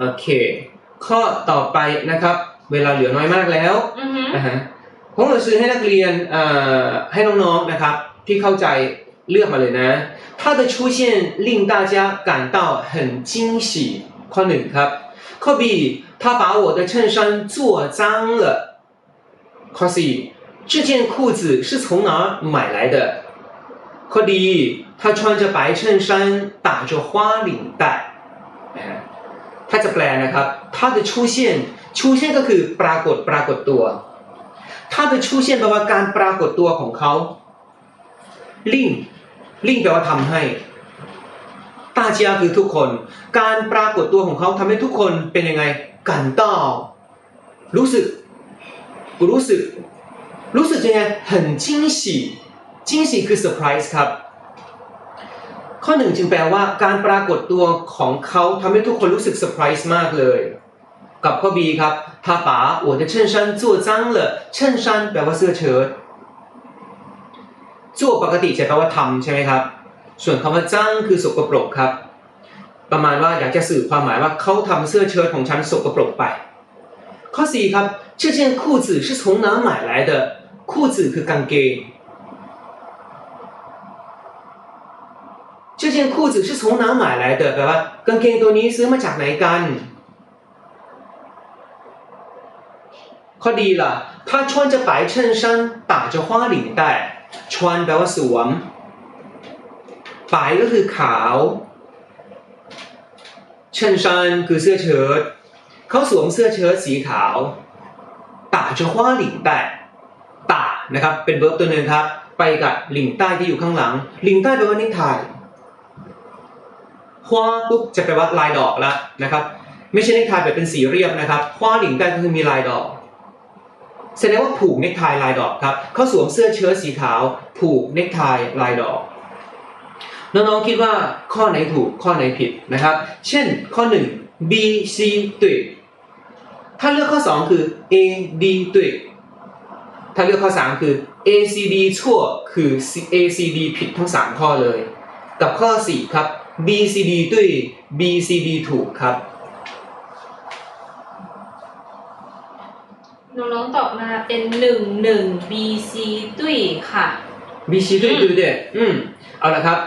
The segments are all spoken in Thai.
โอเค ข้อต่อไปนะครับ เวลาเหลือน้อยมากแล้ว อือฮึ นะฮะผมจะซื้อให้นักเรียนเอ่อให้น้องๆนะครับ ที่เข้าใจเลือกมาเลยนะ它的出现令大家感到很惊喜ข้อหนึ่งครับ ข้อ B 他把我的衬衫做脏了ข้อ C 这件裤子是从哪儿买来的ข้อ D 他穿着白衬衫打着花领带นะฮะ ถ้าจะแปลนะครับ他的出现出现ก็คือปรากฏปรากฏตัว他的出现แปลว่าการปรากฏตัวของเขาลิ่งลิ่งแปลว่าทำให้ตาเจียคือทุกคน การปรากฏตัวของเขาทำให้ทุกคนเป็นยังไงกันต้ารู้สึก รู้สึก รู้สึกยังไง很惊喜惊喜คือเซอร์ไพรส์ครับ ข้อหนึ่งจึงแปลว่าการปรากฏตัวของเขาทำให้ทุกคนรู้สึกเซอร์ไพรส์มากเลย กับข้อ B ครับ他把我的衬衫做脏了衬衫แปลว่าเสื้อเชิ้ต做ปกติจะแปลว่าทำใช่ไหมครับ ส่วนคำว่าจ้างคือสกปรกครับ ประมาณว่าอยากจะสื่อความหมายว่าเขาทำเสื้อเชิ้ตของฉันสกปรกไป ข้อ 4 ครับ这件裤子是从哪买来的裤子คือกางเกง 这件裤子是从哪买来的แปลว่ากางเกงตัวนี้ซื้อมาจากไหนกัน ข้อดีล่ะ他穿着白衬衫打着花领带穿แปลว่าสวม白ก็คือขาว衬衫คือเสื้อเชิ้ตเขาสวมเสื้อเชิ้ตสีขาว打着花领带打นะครับ เป็นเวิร์บตัวหนึ่งครับ ไปกับหลิงใต้ที่อยู่ข้างหลังหลิงใต้แปลว่านิทาย ฮวาปุ๊บจะแปลว่าลายดอกแล้วนะครับ ไม่ใช่เนิทแบบเป็นสีเรียบนะครับฮวาหลิงใต้ก็คือมีลายดอกแสดงว่าผูกเนคไทลายดอกครับเขาสวมเสื้อเชิ้ตสีขาว ผูกเนคไทลายดอกน้องๆคิดว่าข้อไหนถูกข้อไหนผิดนะครับ เช่นข้อ 1 B C 对ถ้าเลือกข้อ 2 คือ A D 对ถ้าเลือกข้อ 3 คือ A C D ชั่วคือ A C D ผิดทั้ง 3 ข้อเลย กับข้อ 4 ครับ B C D 对 B C D ถูกครับ น้องๆตอบมาเป็นหนึ่งหนึ่ง B C ตุ้ยค่ะบีชีด้วยดูเด็อืมเอาละครับ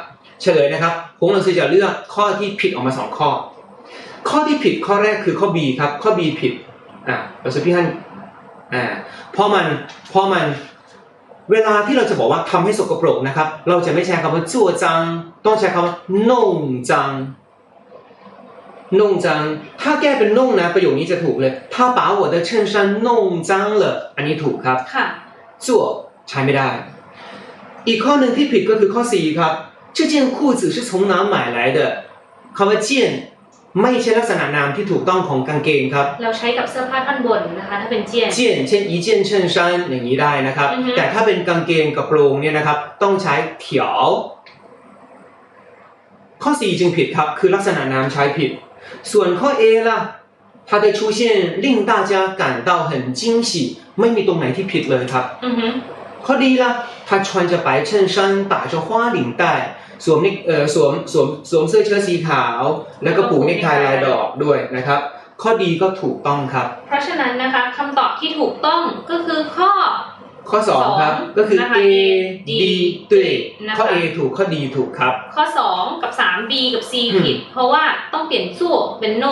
เฉลยนะครับผมเราจะเลือกข้อที่ผิดออกมาสองข้อ ข้อที่ผิดข้อแรกคือข้อ B ครับ ข้อ B ผิดอะเราจะพี่ฮันอ่าเพราะมันเพราะมัน เวลาที่เราจะบอกว่าทำให้สกปรกนะครับ เราจะไม่ใช้คำว่าจั่วจัง ต้องใช้คำว่าน่งจังน่งจัง ถ้าแก้เป็นน่งนะ ประโยคนี้จะถูกเลยถ้า把我的衬衫弄脏了อันนี้ถูกครับค่ะจั่วใช้ไม่ได้ อีกข้อหนึ่งที่ผิดก็คือข้อ 4 ครับชื่อเจียคู่จือชื่อชง来的คำว่าเจียน ไม่ใช่ลักษณะนามที่ถูกต้องของกางเกงครับ เราใช้กับเสื้อผ้าท่อนบนนะคะ ถ้าเป็นเจียน เจียนเช่นอีเจียนเช่นชันอย่างนี้ได้นะครับ อือฮึ แต่ถ้าเป็นกางเกงกระโปรงเนี่ยนะครับ ต้องใช้เถียว ข้อ 4 จึงผิดครับ คือลักษณะนามใช้ผิด ส่วนข้อ A ล่ะ它的出现令大家感到很惊喜ไม่มีตรงไหนที่ผิดเลยครับ อือฮึ ข้อดีล่ะ他穿着白衬衫打着花领带 สวมนิเอ่อสวมสวมสวมเสื้อเชิ้ตสีขาว แล้วก็ผูกเนคไทลายดอกด้วยนะครับ ข้อดีก็ถูกต้องครับ เพราะฉะนั้นนะคะคำตอบที่ถูกต้องก็คือข้อ ข้อ2ครับ ก็คือ นะคะ A D D 对นะคะ ข้อ A ถูกข้อ D ถูกครับ ข้อ 2 กับ 3 B กับ C อืมผิด เพราะว่าต้องเปลี่ยนจั่วเป็นโน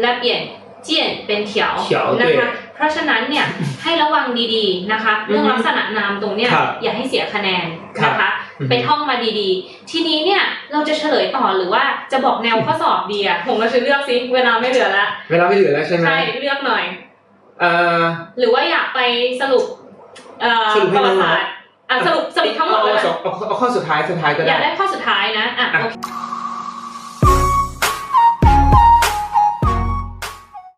และเปลี่ยนเจียนเป็นเถียวเถียวนะด้วย คะ เพราะฉะนั้นเนี่ยให้ระวังดีๆนะคะ เรื่องอือฮึลักษณะนามตรงเนี้ยครับอย่าให้เสียคะแนนครับนะคะ อือฮึ ไปท่องมาดีๆ ทีนี้เนี่ยเราจะเฉลยต่อหรือว่าจะบอกแนวข้อสอบดีอะผมเราจะเลือกสิเวลาไม่เหลือละเวลาไม่เหลือแล้วใช่ไหมใช่เลือกหน่อย เอ่อ หรือว่าอยากไปสรุปเอ่อสรุปให้ประวัน้องๆติศาสตร์อะสรุปสรุปทั้งหมดเอาเลยเอาเอาเอาข้อสุดท้ายสุดท้ายก็อได้ ยากได้ข้อสุดท้ายนะอะอะ โอเค